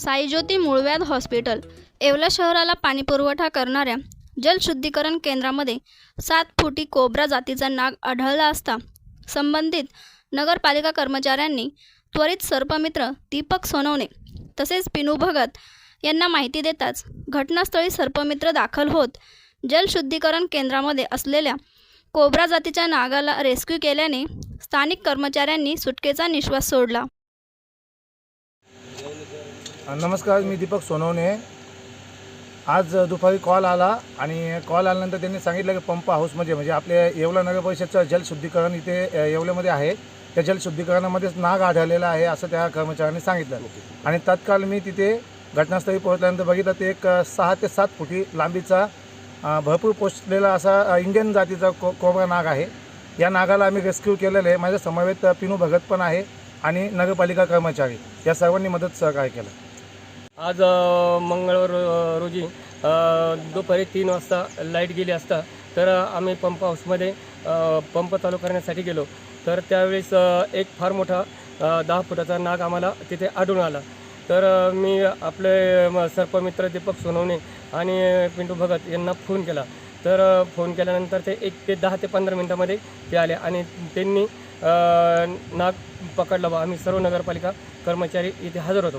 साईज्योती मूळव्याध हॉस्पिटल येवला शहराला पाणीपुरवठा करणाऱ्या जलशुद्धीकरण केंद्रामध्ये सात फुटी कोब्रा जातीचा नाग आढळला असता संबंधित नगरपालिका कर्मचाऱ्यांनी त्वरित सर्पमित्र दीपक सोनवणे तसेच पिनू भगत यांना माहिती देताच घटनास्थळी सर्पमित्र दाखल होत जलशुद्धीकरण केंद्रामध्ये असलेल्या कोब्रा जातीच्या नागाला रेस्क्यू केल्याने स्थानिक कर्मचाऱ्यांनी सुटकेचा निश्वास सोडला. नमस्कार मी दीपक सोनवणे. आज दुपारी कॉल आला आणि कॉल आल्यानंतर त्यांनी सांगितलं की पंप हाऊसमध्ये म्हणजे आपल्या येवला नगर परिषदचं जलशुद्धीकरण इथे येवल्यामध्ये आहे. त्या जलशुद्धीकरणामध्येच नाग आढळलेला आहे असं त्या कर्मचाऱ्यांनी सांगितलं. आणि तत्काळ मी तिथे घटनास्थळी पोहोचल्यानंतर बघितलं ते एक सहा ते सात फुटी लांबीचा भरपूर पोचलेला असा इंडियन जातीचा को कोबरा नाग आहे. या नागाला आम्ही रेस्क्यू केलेलं आहे. माझ्या समवेत पिनू भगत पण आहे आणि नगरपालिका कर्मचारी. या सर्वांनी मदत सहकार्य केलं. आज मंगळवार रोजी दुपारी तीन वाजता लाइट गेली असता तर आम्ही पंप हाऊसमध्ये पंप चालू करण्यासाठी गेलो. तर त्यावेळेस एक फार मोठा दहा फुटाचा नाग आम्हाला तिथे आढळून आला. तर मी आपले सर्पमित्र दीपक सोनवणे आणि पिंटू भगत यांना फोन केला. तर फोन केल्यानंतर ते एक ते दहा ते पंधरा मिनटामध्ये ते आले आणि त्यांनी नाग पकडला बा. आम्ही सर्व नगरपालिका कर्मचारी इथे हजर होतो